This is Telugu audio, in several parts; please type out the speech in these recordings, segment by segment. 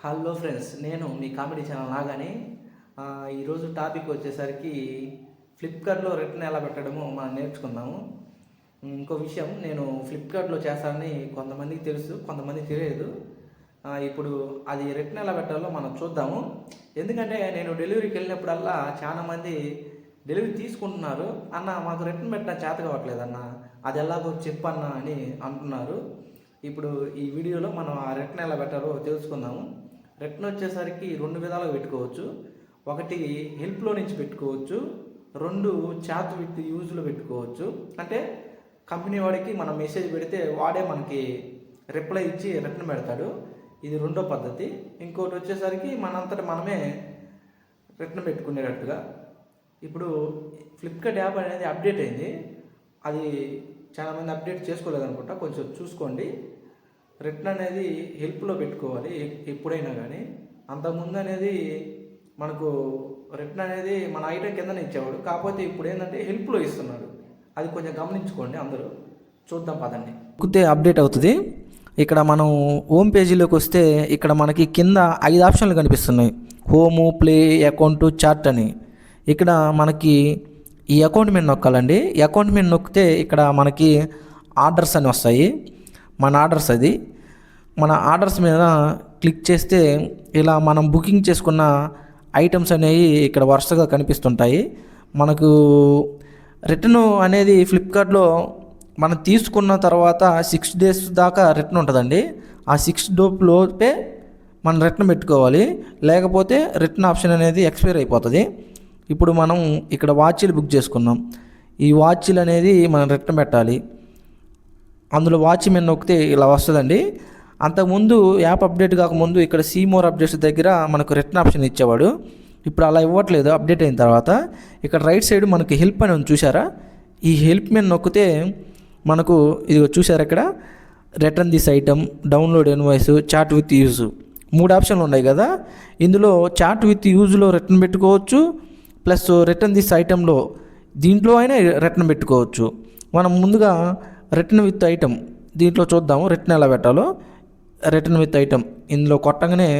హలో ఫ్రెండ్స్ నేను మీ కామెడీ ఛానల్ లాగానే ఈరోజు టాపిక్ వచ్చేసరికి ఫ్లిప్కార్ట్లో రిటర్న్ ఎలా పెట్టడమో మనం నేర్చుకుందాము. ఇంకో విషయం నేను ఫ్లిప్కార్ట్లో చేస్తానని కొంతమందికి తెలుసు కొంతమందికి తెలియదు. ఇప్పుడు అది రిటర్న్ ఎలా పెట్టాలో మనం చూద్దాము. ఎందుకంటే నేను డెలివరీకి వెళ్ళినప్పుడల్లా చాలామంది డెలివరీ తీసుకుంటున్నారు. అన్న మాకు రిటర్న్ పెట్టడం చేత కావట్లేదు అది ఎలాగో చెప్పన్నా అని అంటున్నారు. ఇప్పుడు ఈ వీడియోలో మనం ఆ రిటర్న్ ఎలా పెట్టాలో తెలుసుకుందాము. రిటర్న్ వచ్చేసరికి రెండు విధాలుగా పెట్టుకోవచ్చు. ఒకటి హెల్ప్లో నుంచి పెట్టుకోవచ్చు. రెండు చాట్ విత్ యూజ్లో పెట్టుకోవచ్చు. అంటే కంపెనీ వాడికి మనం మెసేజ్ పెడితే వాడే మనకి రిప్లై ఇచ్చి రిటర్న్ పెడతాడు. ఇది రెండో పద్ధతి. ఇంకోటి వచ్చేసరికి మనంతట మనమే రిటర్న్ పెట్టుకునేటట్టుగా. ఇప్పుడు ఫ్లిప్కార్ట్ యాప్ అనేది అప్డేట్ అయింది. అది చాలామంది అప్డేట్ చేసుకోలేదు అనుకుంటా కొంచెం చూసుకోండి. రిటర్న్ అనేది హెల్ప్లో పెట్టుకోవాలి ఎప్పుడైనా కానీ అంతకుముందు అనేది మనకు రిటర్న్ అనేది మన ఐటెం కిందనే ఇచ్చేవాడు. కాకపోతే ఇప్పుడు ఏంటంటే హెల్ప్లో ఇస్తున్నాడు. అది కొంచెం గమనించుకోండి అందరూ. చూద్దాం పదండి. కుతే అప్డేట్ అవుతుంది. ఇక్కడ మనం హోమ్ పేజీలోకి వస్తే ఇక్కడ మనకి కింద ఐదు ఆప్షన్లు కనిపిస్తున్నాయి. హోము ప్లే అకౌంట్ చార్ట్ అని. ఇక్కడ మనకి ఈ అకౌంట్ మీద నొక్కాలండి. ఈ అకౌంట్ మీద నొక్కితే ఇక్కడ మనకి ఆర్డర్స్ అని వస్తాయి. మన ఆర్డర్స్ అది. మన ఆర్డర్స్ మీద క్లిక్ చేస్తే ఇలా మనం బుకింగ్ చేసుకున్న ఐటమ్స్ అనేవి ఇక్కడ వరుసగా కనిపిస్తుంటాయి. మనకు రిటర్న్ అనేది ఫ్లిప్కార్ట్లో మనం తీసుకున్న తర్వాత సిక్స్ డేస్ దాకా రిటర్న్ ఉంటుందండి. ఆ సిక్స్ డోప్ లోపే మనం రిటర్న్ పెట్టుకోవాలి. లేకపోతే రిటర్న్ ఆప్షన్ అనేది ఎక్స్పైర్ అయిపోతుంది. ఇప్పుడు మనం ఇక్కడ వాచీలు బుక్ చేసుకున్నాం. ఈ వాచీలు అనేది మనం రిటర్న్ పెట్టాలి. అందులో వాచ్ మీద నొక్కితే ఇలా వస్తుందండి. అంతకుముందు యాప్ అప్డేట్ కాకముందు ఇక్కడ సీమోర్ అప్డేట్స్ దగ్గర మనకు రిటర్న్ ఆప్షన్ ఇచ్చేవాడు. ఇప్పుడు అలా ఇవ్వట్లేదు అప్డేట్ అయిన తర్వాత. ఇక్కడ రైట్ సైడ్ మనకి హెల్ప్ అని ఉంది చూసారా ఈ హెల్ప్ మీద నొక్కితే మనకు ఇది చూసారు ఇక్కడ? Return this item download invoice chat with us. మూడు ఆప్షన్లు ఉన్నాయి కదా. ఇందులో చాట్ విత్ యూజ్లో రిటర్న్ పెట్టుకోవచ్చు. ప్లస్ రిటర్న్ దిస్ ఐటెంలో దీంట్లో అయినా రిటర్న్ పెట్టుకోవచ్చు. మనం ముందుగా రిటర్న్ విత్ ఐటమ్ దీంట్లో చూద్దాము రిటర్న్ ఎలా పెట్టాలో. రిటర్న్ విత్ ఐటమ్ ఇందులో కొట్టగానే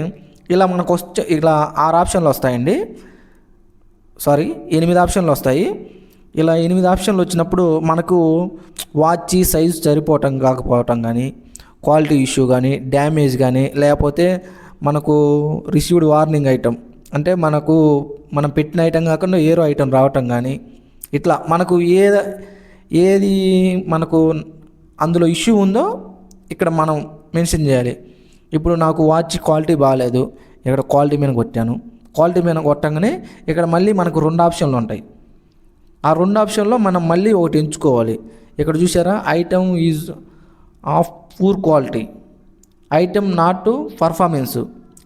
ఇలా మనకు వచ్చే ఇలా ఆరు ఆప్షన్లు వస్తాయండి. సారీ ఎనిమిది ఆప్షన్లు వస్తాయి. ఇలా ఎనిమిది ఆప్షన్లు వచ్చినప్పుడు మనకు వాచ్ సైజు సరిపోవటం కాకపోవటం కానీ క్వాలిటీ ఇష్యూ కానీ డ్యామేజ్ కానీ లేకపోతే మనకు రిసీవ్డ్ వార్నింగ్ ఐటమ్ అంటే మనకు మనం పెట్టిన ఐటమ్ కాకుండా ఏరో ఐటెం రావటం కానీ ఇట్లా మనకు ఏ ఏది మనకు అందులో ఇష్యూ ఉందో ఇక్కడ మనం మెన్షన్ చేయాలి. ఇప్పుడు నాకు వాచ్ క్వాలిటీ బాగాలేదు ఇక్కడ క్వాలిటీ మీద కొట్టాను. క్వాలిటీ మీద కొట్టంగానే ఇక్కడ మళ్ళీ మనకు రెండు ఆప్షన్లు ఉంటాయి. ఆ రెండు ఆప్షన్లో మనం మళ్ళీ ఒకటి ఎంచుకోవాలి. ఇక్కడ చూసారా item is of poor quality item not to performance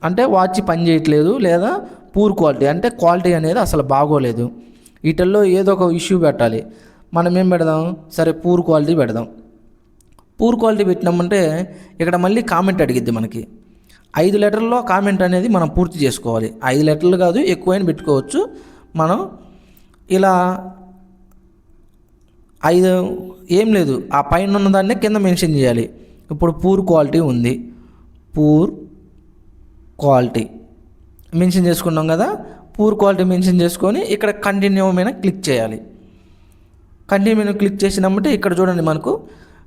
అంటే వాచ్ పని చేయట్లేదు లేదా పూర్ క్వాలిటీ అంటే క్వాలిటీ అనేది అసలు బాగోలేదు. వీటిల్లో ఏదో ఒక ఇష్యూ పెట్టాలి. మనం ఏం పెడదాం? సరే పూర్ క్వాలిటీ పెడదాం. పూర్ క్వాలిటీ పెట్టినామంటే ఇక్కడ మళ్ళీ కామెంట్ అడిగిద్ది మనకి. ఐదు లెటర్లో కామెంట్ అనేది మనం పూర్తి చేసుకోవాలి. ఐదు లెటర్లు కాదు ఎక్కువైనా పెట్టుకోవచ్చు. మనం ఇలా ఐదు ఏం లేదు ఆ పైన ఉన్న దాన్నే కింద మెన్షన్ చేయాలి. ఇప్పుడు పూర్ క్వాలిటీ ఉంది. Poor quality. మెన్షన్ చేసుకున్నాం కదా పూర్ క్వాలిటీ మెన్షన్ చేసుకొని ఇక్కడ కంటిన్యూ మీద క్లిక్ చేయాలి. కంటిన్యూ మీద క్లిక్ చేసినామంటే ఇక్కడ చూడండి మనకు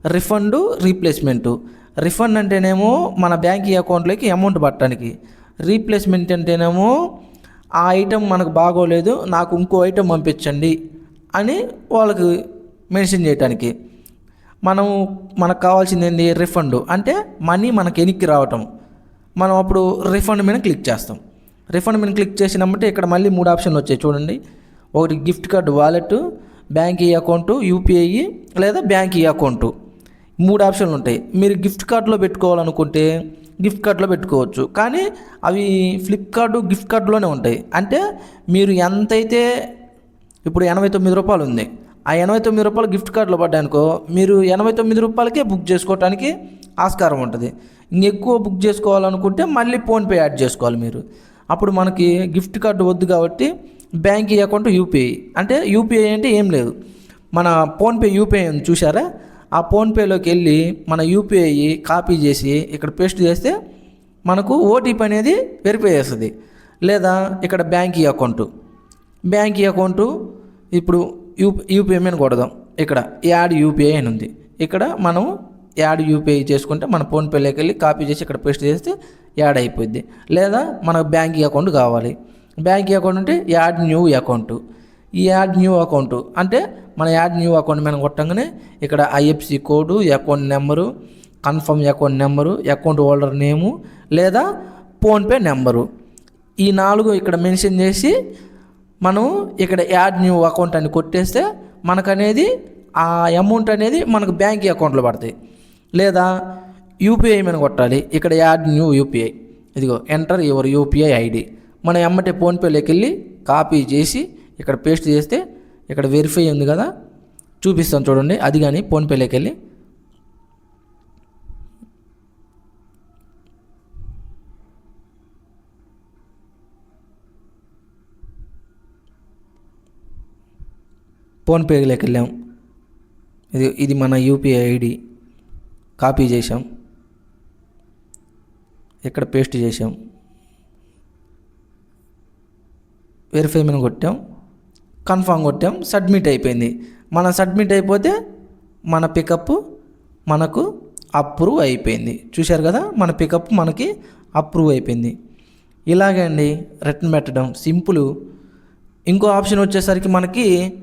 రిఫండ్ రీప్లేస్మెంట్ రిఫండ్ అంటేనేమో మన బ్యాంక్ అకౌంట్లోకి అమౌంట్ పట్టడానికి. రీప్లేస్మెంట్ అంటేనేమో ఆ ఐటెం మనకు బాగోలేదు నాకు ఇంకో ఐటెం పంపించండి అని వాళ్ళకి మెన్షన్ చేయడానికి మనం మనకు కావాల్సింది ఏంటి రిఫండ్ అంటే మనీ మనకి వెనక్కి రావటం. మనం అప్పుడు రిఫండ్ మీద క్లిక్ చేస్తాం. రిఫండ్ మీద క్లిక్ చేసినామంటే ఇక్కడ మళ్ళీ మూడు ఆప్షన్లు వచ్చాయి. చూడండి. ఒకటి గిఫ్ట్ కార్డ్ వాలెట్ బ్యాంక్ ఈ అకౌంటు యూపీఐ లేదా బ్యాంక్ ఈ అకౌంటు మూడు ఆప్షన్లు ఉంటాయి. మీరు గిఫ్ట్ కార్డులో పెట్టుకోవాలనుకుంటే గిఫ్ట్ కార్డులో పెట్టుకోవచ్చు. కానీ అవి ఫ్లిప్కార్ట్ గిఫ్ట్ కార్డులోనే ఉంటాయి. అంటే మీరు ఎంతైతే ఇప్పుడు ఎనభై తొమ్మిది రూపాయలు ఉంది. ఆ ఎనభై తొమ్మిది రూపాయలు గిఫ్ట్ కార్డులో పడ్డానుకో మీరు ఎనభై తొమ్మిది రూపాయలకే బుక్ చేసుకోవడానికి ఆస్కారం ఉంటుంది. ఇంకెక్కువ బుక్ చేసుకోవాలనుకుంటే మళ్ళీ ఫోన్పే యాడ్ చేసుకోవాలి మీరు. అప్పుడు మనకి గిఫ్ట్ కార్డు వద్దు కాబట్టి బ్యాంక్ అకౌంట్ యూపీఐ. అంటే యూపీఐ అంటే ఏం లేదు. మన ఫోన్పే యూపీఐ చూసారా ఆ ఫోన్పేలోకి వెళ్ళి మన యూపీఐ కాపీ చేసి ఇక్కడ పేస్ట్ చేస్తే మనకు ఓటీపీ అనేది వెరిఫై చేస్తుంది. లేదా ఇక్కడ బ్యాంక్ అకౌంట్. బ్యాంక్ అకౌంట్ ఇప్పుడు యూ యూపీఐ మీద కొడదాం. ఇక్కడ యాడ్ యూపీఐ అని ఉంది. ఇక్కడ మనం యాడ్ యూపీఐ చేసుకుంటే మన ఫోన్పేలోకి వెళ్ళి కాపీ చేసి ఇక్కడ పేస్ట్ చేస్తే యాడ్ అయిపోద్ది. లేదా మనకు బ్యాంక్ అకౌంట్ కావాలి. బ్యాంక్ అకౌంట్ అంటే యాడ్ న్యూ అకౌంట్. ఈ యాడ్ న్యూ అకౌంట్ అంటే మన యాడ్ న్యూ అకౌంట్ మీద కొట్టంగానే ఇక్కడ IFSC code account number confirm account number account holder name లేదా ఫోన్పే నెంబరు. ఈ నాలుగు ఇక్కడ మెన్షన్ చేసి మనం ఇక్కడ యాడ్ న్యూ అకౌంట్ అని కొట్టేస్తే మనకనేది ఆ అమౌంట్ అనేది మనకు బ్యాంక్ అకౌంట్లో పడతాయి. లేదా యూపీఐ మీద కొట్టాలి. ఇక్కడ యాడ్ న్యూ యూపీఐ ఇదిగో ఎంటర్ యువర్ యూపీఐ ఐడి మన ఎమ్మటే ఫోన్పేలోకి వెళ్ళి కాపీ చేసి ఇక్కడ పేస్ట్ చేస్తే ఇక్కడ వెరిఫై ఉంది కదా. చూపిస్తాను చూడండి. అది కానీ ఫోన్పేలోకి వెళ్ళి. ఫోన్పేలోకి వెళ్ళాం. ఇది ఇది మన యూపీఐ ఐడి కాపీ చేసాం ఇక్కడ పేస్ట్ చేసాం వెరిఫై మీద కొట్టాం. కన్ఫామ్ కొట్టాం. సబ్మిట్ అయిపోయింది. మనం సబ్మిట్ అయిపోతే మన పికప్ మనకు అప్రూవ్ అయిపోయింది. చూశారు కదా? మన పికప్ మనకి అప్రూవ్ అయిపోయింది. ఇలాగే అండి రిటర్న్ పెట్టడం సింపుల్. ఇంకో ఆప్షన్ వచ్చేసరికి మనకి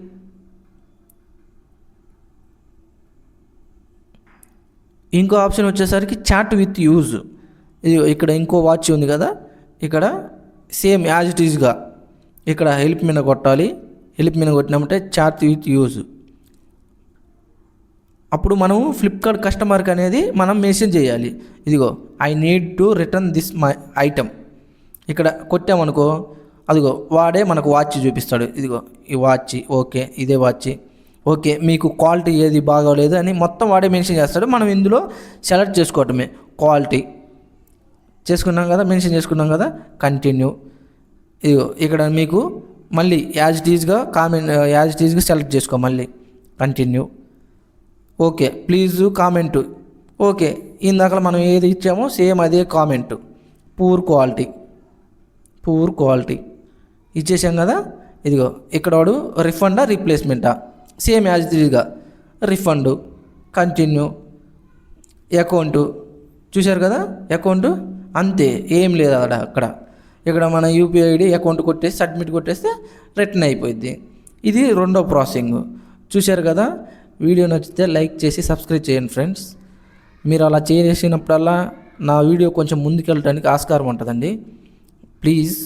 ఇంకో ఆప్షన్ వచ్చేసరికి చాట్ విత్ యూజ్. ఇది ఇక్కడ ఇంకో వాచ్ ఉంది కదా? ఇక్కడ సేమ్ యాజ్ ఇట్ ఈజ్గా ఇక్కడ హెల్ప్ మీద కొట్టాలి. హెల్ప్ మీద కొట్టినామంటే చాట్ విత్ యూజ్. అప్పుడు మనం ఫ్లిప్కార్ట్ కస్టమర్కి అనేది మనం మెసేజ్ చేయాలి. ఇదిగో I need to return this my item ఇక్కడ కొట్టామనుకో అదిగో వాడే మనకు వాచ్ చూపిస్తాడు. ఇదిగో ఈ వాచ్ ఓకే ఇదే వాచ్. ఓకే మీకు క్వాలిటీ ఏది బాగోలేదు అని మొత్తం వాడే మెన్షన్ చేస్తాడు. మనం ఇందులో సెలెక్ట్ చేసుకోవటమే క్వాలిటీ. చేసుకున్నాం కదా మెన్షన్ చేసుకున్నాం కదా కంటిన్యూ ఇదిగో ఇక్కడ మీకు మళ్ళీ యాజ్ టీజ్గా కామెంట్ యాజ్ టీజ్గా సెలెక్ట్ చేసుకో మళ్ళీ. Continue okay please comment okay ఇందాక మనం ఏది ఇచ్చామో సేమ్ అదే comment poor quality poor quality ఇచ్చేసాం కదా ఇదిగో ఇక్కడ వాడు రిఫండా రీప్లేస్మెంటా సేమ్ యాజ్ ఇట్గా రిఫండ్ కంటిన్యూ అకౌంటు. చూశారు కదా? అకౌంటు? అంతే. ఏం లేదు అక్కడ అక్కడ. ఇక్కడ మన యూపీఐ ఐడి అకౌంట్ కొట్టేసి సబ్మిట్ కొట్టేస్తే రిటర్న్ అయిపోయింది ఇది రెండో ప్రాసెసింగ్. చూశారు కదా? వీడియో నచ్చితే లైక్ చేసి సబ్స్క్రైబ్ చేయండి ఫ్రెండ్స్. మీరు అలా చేసినప్పుడల్లా నా వీడియో కొంచెం ముందుకెళ్ళడానికి ఆస్కారం ఉంటుందండి. ప్లీజ్.